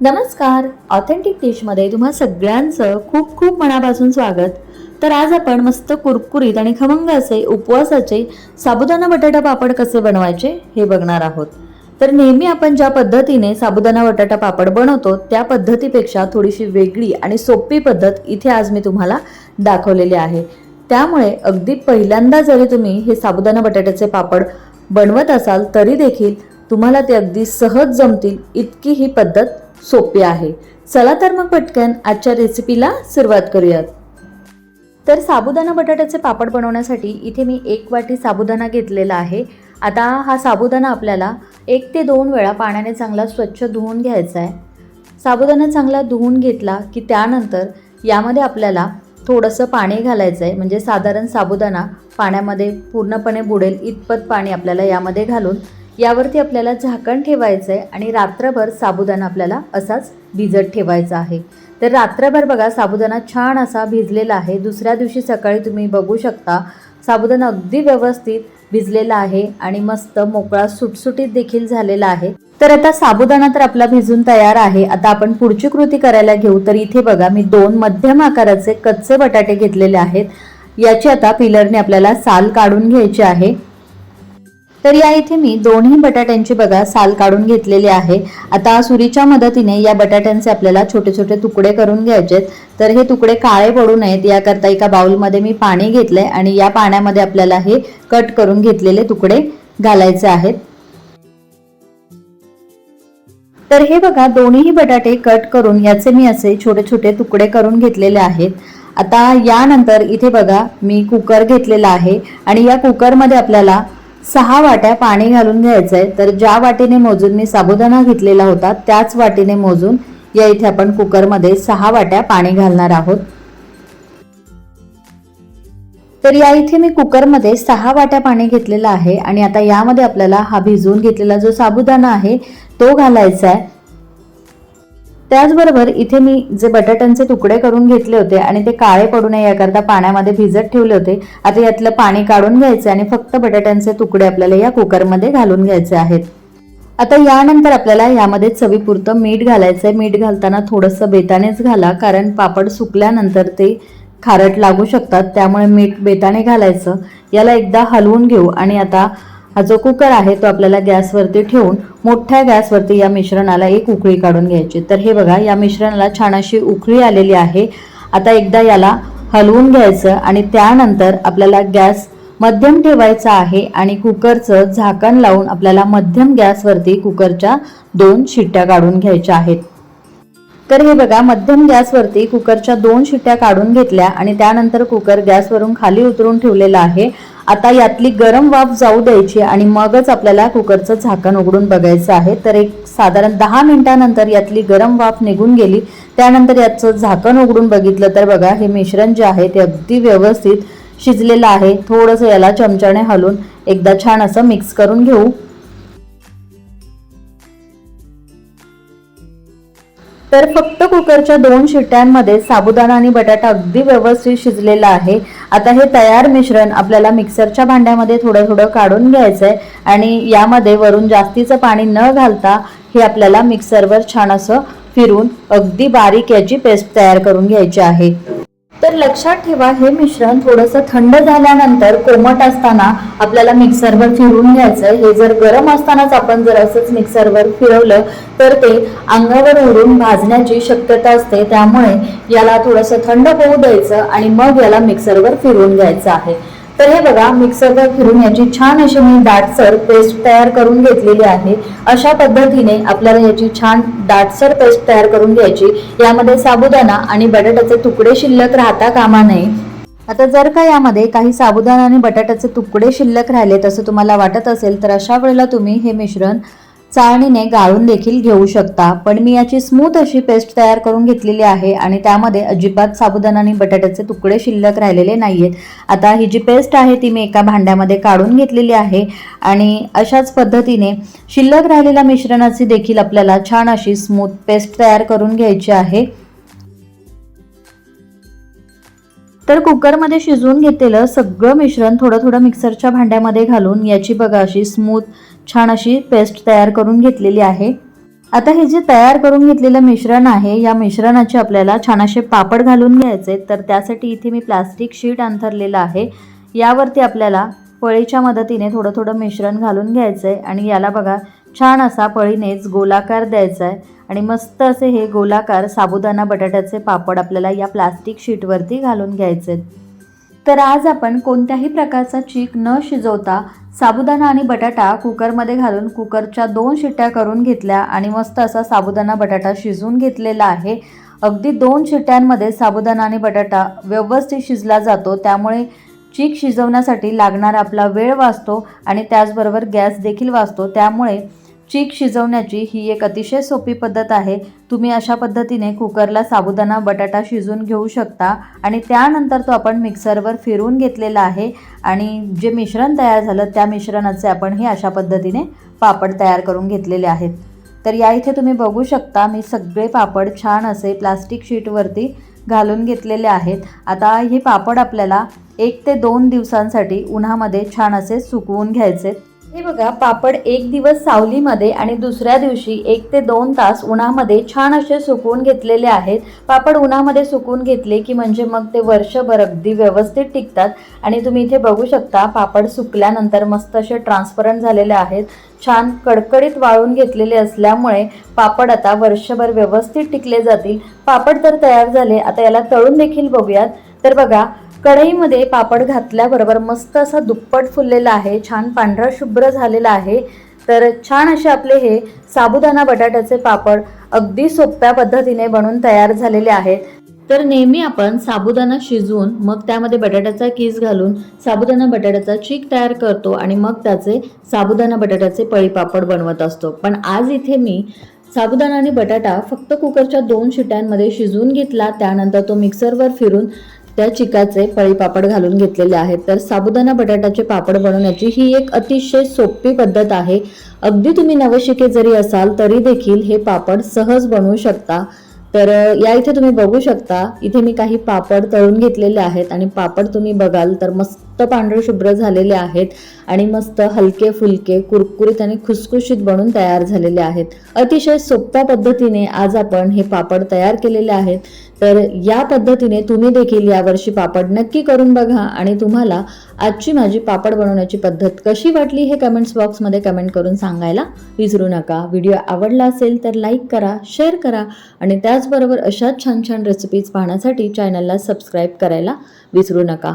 नमस्कार. ऑथेंटिक डिशमध्ये तुम्हा सगळ्यांचं खूप खूप मनापासून स्वागत. तर आज आपण मस्त कुरकुरीत आणि खमंग असे उपवासाचे साबुदाणा बटाटा पापड कसे बनवायचे हे बघणार आहोत. तर नेहमी आपण ज्या पद्धतीने साबुदाणा बटाटा पापड बनवतो त्या पद्धतीपेक्षा थोडीशी वेगळी आणि सोपी पद्धत इथे आज मी तुम्हाला दाखवलेली आहे. त्यामुळे अगदी पहिल्यांदा जरी तुम्ही हे साबुदाणा बटाट्याचे पापड बनवत असाल तरी देखील तुम्हाला ते अगदी सहज जमतील इतकी ही पद्धत सोपे आहे. चला तर मग पटकन आजच्या रेसिपीला सुरुवात करूयात. तर साबुदाणा बटाट्याचे पापड बनवण्यासाठी इथे मी एक वाटी साबुदाणा घेतलेला आहे. आता हा साबुदाणा आपल्याला एक ते दोन वेळा पाण्याने चांगला स्वच्छ धुवून घ्यायचा आहे. साबुदाणा चांगला धुवून घेतला की त्यानंतर यामध्ये आपल्याला थोडंसं पाणी घालायचं आहे. म्हणजे साधारण साबुदाणा पाण्यामध्ये पूर्णपणे बुडेल इतपत पाणी आपल्याला यामध्ये घालून यावरती आपल्याला झाकण ठेवायचं आहे आणि रात्रभर साबुदाणा आपल्याला असाच भिजत ठेवायचा आहे. तर रात्रभर बघा साबुदाणा छान असा भिजलेला आहे. दुसऱ्या दिवशी सकाळी तुम्ही बघू शकता साबुदाणा अगदी व्यवस्थित भिजलेला आहे आणि मस्त मोकळा सुटसुटीत देखील झालेला आहे. तर आता साबुदाणा तर आपला भिजून तयार आहे. आता आपण पुढची कृती करायला घेऊ. तर इथे बघा मी दोन मध्यम आकाराचे कच्चे बटाटे घेतलेले आहेत. याची आता पिलरने आपल्याला साल काढून घ्यायची आहे. तर या इथे मी. दोन्ही बटाट्यांची बघा साल काढून घेतलेली आहे. आता सुरीच्या मदतीने या बटाट्यांचे आपल्याला छोटे छोटे तुकडे करून घ्यायचेत. तर हे तुकडे काळे पडू नयेत. याकरता एका बाउलमध्ये मी पाणी घेतलंय आणि या पाण्यामध्ये आपल्याला हे कट करून घेतलेले तुकडे घालायचे आहेत. तर हे बघा दोन्ही बटाटे कट करून याचे मी असे छोटे छोटे तुकडे करून घेतलेले आहेत. आता यानंतर इथे बघा मी कुकर घेतलेला आहे आणि या कुकरमध्ये आपल्याला सहा वाट्या पाणी घालून घ्यायचं आहे तर ज्या वाटीने मोजून मी साबुदाणा घेतलेला होता त्याच वाटीने मोजून या इथे आपण कुकरमध्ये सहा वाट्या पाणी घालणार आहोत. तर या इथे मी कुकरमध्ये सहा वाट्या पाणी घेतलेलं आहे आणि आता यामध्ये आपल्याला हा भिजवून घेतलेला जो साबुदाणा आहे तो घालायचा आहे त्याचबरोबर इथे मी जे बटाट्यांचे तुकडे करून घेतले होते आणि ते काळे पडू नये याकरता पाण्यामध्ये भिजत ठेवले होते आता यातलं पाणी काढून घ्यायचे आणि फक्त बटाट्यांचे तुकडे आपल्याला या कुकरमध्ये घालून घ्यायचे आहेत. आता यानंतर आपल्याला यामध्ये चवीपुरतं मीठ घालायचं आहे मीठ घालताना थोडंसं बेतानेच घाला कारण पापड सुकल्यानंतर ते खारट लागू शकतात त्यामुळे मीठ बेताने घालायचं. याला एकदा हलवून घेऊ आणि आता हा जो कुकर आहे तो आपल्याला गॅसवरती ठेवून मोठ्या गॅसवरती या मिश्रणाला एक उकळी काढून घ्यायची. तर हे बघा या मिश्रणाला छान अशी उकळी आलेली आहे. आता एकदा याला हलवून घ्यायचं आणि त्यानंतर आपल्याला गॅस मध्यम ठेवायचा आहे आणि कुकरचं झाकण लावून आपल्याला मध्यम गॅसवरती कुकरच्या दोन शिट्ट्या काढून घ्यायच्या आहेत. तर हे बघा मध्यम गॅसवरती कुकरच्या दोन शिट्ट्या काढून घेतल्या आणि त्यानंतर कुकर गॅसवरून खाली उतरून ठेवलेला आहे. आता यातली गरम वाफ जाऊ द्यायची आणि मगच आपल्याला कुकरचं झाकण उघडून बघायचं आहे. तर एक साधारण दहा मिनिटानंतर यातली गरम वाफ निघून गेली. त्यानंतर याचं झाकण उघडून बघितलं तर बघा हे मिश्रण जे आहे ते अगदी व्यवस्थित शिजलेलं आहे. थोडंसं याला चमच्याने हलून एकदा छान असं मिक्स करून घेऊ. तर फक्त कुकरच्या दोन शिट्ट्यांमध्ये साबुदाणा आणि बटाटा अगदी व्यवस्थित शिजलेला आहे. आता हे तयार मिश्रण आपल्याला मिक्सरच्या भांड्यामध्ये थोडं थोडं काढून घ्यायचं आहे आणि यामध्ये वरून जास्तीचं पाणी न घालता हे आपल्याला मिक्सरवर छान असं फिरून अगदी बारीक याची पेस्ट तयार करून घ्यायची आहे. तर लक्षात ठेवा हे मिश्रण थोडंसं थंड झाल्यानंतर कोमट असताना आपल्याला मिक्सरवर फिरून घ्यायचं हे जर गरम असतानाच आपण जर असंच मिक्सरवर फिरवलं तर ते अंगावर उडून भाजण्याची शक्यता असते. त्यामुळे याला थोडंसं थंड होऊ द्यायचं आणि मग याला मिक्सरवर फिरवून घ्यायचं आहे. तर हे बघा मिक्सरवर फिरून याची छान अशी मी दाटसर पेस्ट तयार करून घेतलेली आहे. अशा पद्धतीने आपल्याला याची छान दाटसर पेस्ट तयार करून घ्यायची. यामध्ये साबुदाणा आणि बटाट्याचे तुकडे शिल्लक राहता कामा नये. आता जर का यामध्ये काही साबुदाणा आणि बटाट्याचे तुकडे शिल्लक राहिले तसं तुम्हाला वाटत असेल तर अशा वेळेला तुम्ही हे मिश्रण चाळणीने गाळून देखील घेऊ शकता. पण मी याची स्मूथ अशी पेस्ट तयार करून घेतलेली आहे आणि त्यामध्ये अजिबात साबुदाणा आणि बटाट्याचे तुकडे शिल्लक राहिलेले नाहीयेत. आता ही जी पेस्ट आहे ती मी एका भांड्यामध्ये काढून घेतलेली आहे आणि अशाच पद्धतीने शिल्लक राहिलेल्या मिश्रणाची देखील आपल्याला छान अशी स्मूथ पेस्ट तयार करून घ्यायची आहे. तर कुकरमध्ये शिजवून घेतलेलं सगळं मिश्रण थोडं थोडं मिक्सरच्या भांड्यामध्ये घालून याची बघा अशी स्मूथ छान अशी पेस्ट तयार करून घेतलेली आहे. आता हे जे तयार करून घेतलेलं मिश्रण आहे या मिश्रणाचे आपल्याला छान असे पापड घालून घ्यायचे तर त्यासाठी इथे मी प्लास्टिक शीट अंथरलेलं आहे. यावरती आपल्याला पळीच्या मदतीने थोडं थोडं मिश्रण घालून घ्यायचं आहे आणि याला बघा छान असा पळीनेच गोलाकार द्यायचा आहे आणि मस्त असे हे गोलाकार साबुदाणा बटाट्याचे पापड आपल्याला या प्लास्टिक शीटवरती घालून घ्यायचे आहेत. तर आज आपण कोणत्याही प्रकारचा चीक न शिजवता साबुदाणा आणि बटाटा कुकरमध्ये घालून कुकरच्या दोन शिट्ट्या करून घेतल्या आणि मस्त असा साबुदाणा बटाटा शिजवून घेतलेला आहे. अगदी दोन शिट्ट्यांमध्ये साबुदाणा आणि बटाटा व्यवस्थित शिजला जातो. त्यामुळे चीक शिजवण्यासाठी लागणारा आपला वेळ वाचतो आणि त्याचबरोबर गॅस देखील वाचतो. त्यामुळे चीक शिजवण्याची ही एक अतिशय सोपी पद्धत आहे. तुम्ही अशा पद्धतीने कुकरला साबुदाणा बटाटा शिजून घेऊ शकता आणि त्यानंतर तो आपण मिक्सरवर फिरवून घेतलेला आहे आणि जे मिश्रण तयार झालं त्या मिश्रणाचे आपण हे अशा पद्धतीने पापड तयार करून घेतलेले आहेत. तर या इथे तुम्ही बघू शकता मी सगळे पापड छान असे प्लास्टिक शीटवरती घालून घेतलेले आहेत. आता हे पापड आपल्याला एक ते दोन दिवसांसाठी उन्हामध्ये छान असे सुकवून घ्यायचे. हे बघा पापड एक दिवस सावलीमध्ये आणि दुसऱ्या दिवशी एक ते दोन तास उन्हामध्ये छान असे सुकवून घेतलेले आहेत. पापड उन्हामध्ये सुकवून घेतले की म्हणजे मग ते वर्षभर अगदी व्यवस्थित टिकतात. आणि तुम्ही इथे बघू शकता पापड सुकल्यानंतर मस्त असे ट्रान्सपरंट झालेले आहेत. छान कडकडीत वाळून घेतलेले असल्यामुळे पापड आता वर्षभर व्यवस्थित टिकले जातील. पापड तर तयार झाले आता याला तळून देखील बघूयात. तर बघा कढईमध्ये पापड घातल्याबरोबर मस्त असा दुप्पट फुललेला आहे छान पांढरा शुभ्र झालेला आहे. तर छान असे आपले हे साबुदाणा बटाट्याचे पापड अगदी सोप्या पद्धतीने बनून तयार झालेले आहेत. तर नेहमी आपण साबुदाणा शिजवून मग त्यामध्ये बटाट्याचा किस घालून साबुदाणा बटाट्याचा चीक तयार करतो आणि मग त्याचे साबुदाणा बटाट्याचे पळी पापड बनवत असतो. पण आज इथे मी साबुदाणा आणि बटाटा फक्त कुकरच्या दोन शिट्यांमध्ये शिजवून घेतला. त्यानंतर तो मिक्सरवर फिरून त्या चिकाचे फळी पापड घालून घेतलेले आहेत. तर साबुदाणा बटाट्याचे पापड बनवण्याची ही एक अतिशय सोपी पद्धत आहे. अगदी तुम्ही नवशिके जरी असाल तरी देखील हे पापड सहज बनवू शकता. तर या इथे तुम्ही बघू शकता इथे मी काही पापड तळून घेतलेले आहेत आणि पापड तुम्ही बघाल तर मस्त पांढरे शुभ्र झालेले आहेत आणि मस्त हलके फुलके कुरकुरीत आणि खुसखुशीत बनून तयार झालेले आहेत. अतिशय सोप्या पद्धतीने आज आपण हे पापड तयार केलेले आहेत. तर या पद्धतीने तुम्ही देखील यावर्षी पापड नक्की करून बघा आणि तुम्हाला आजची माझी पापड बनवण्याची पद्धत कशी वाटली हे कमेंट्स बॉक्समध्ये कमेंट करून सांगायला विसरू नका. व्हिडिओ आवडला असेल तर लाईक करा शेअर करा आणि त्याचबरोबर अशाच छान छान रेसिपीज पाहण्यासाठी चॅनलला सबस्क्राईब करायला विसरू नका.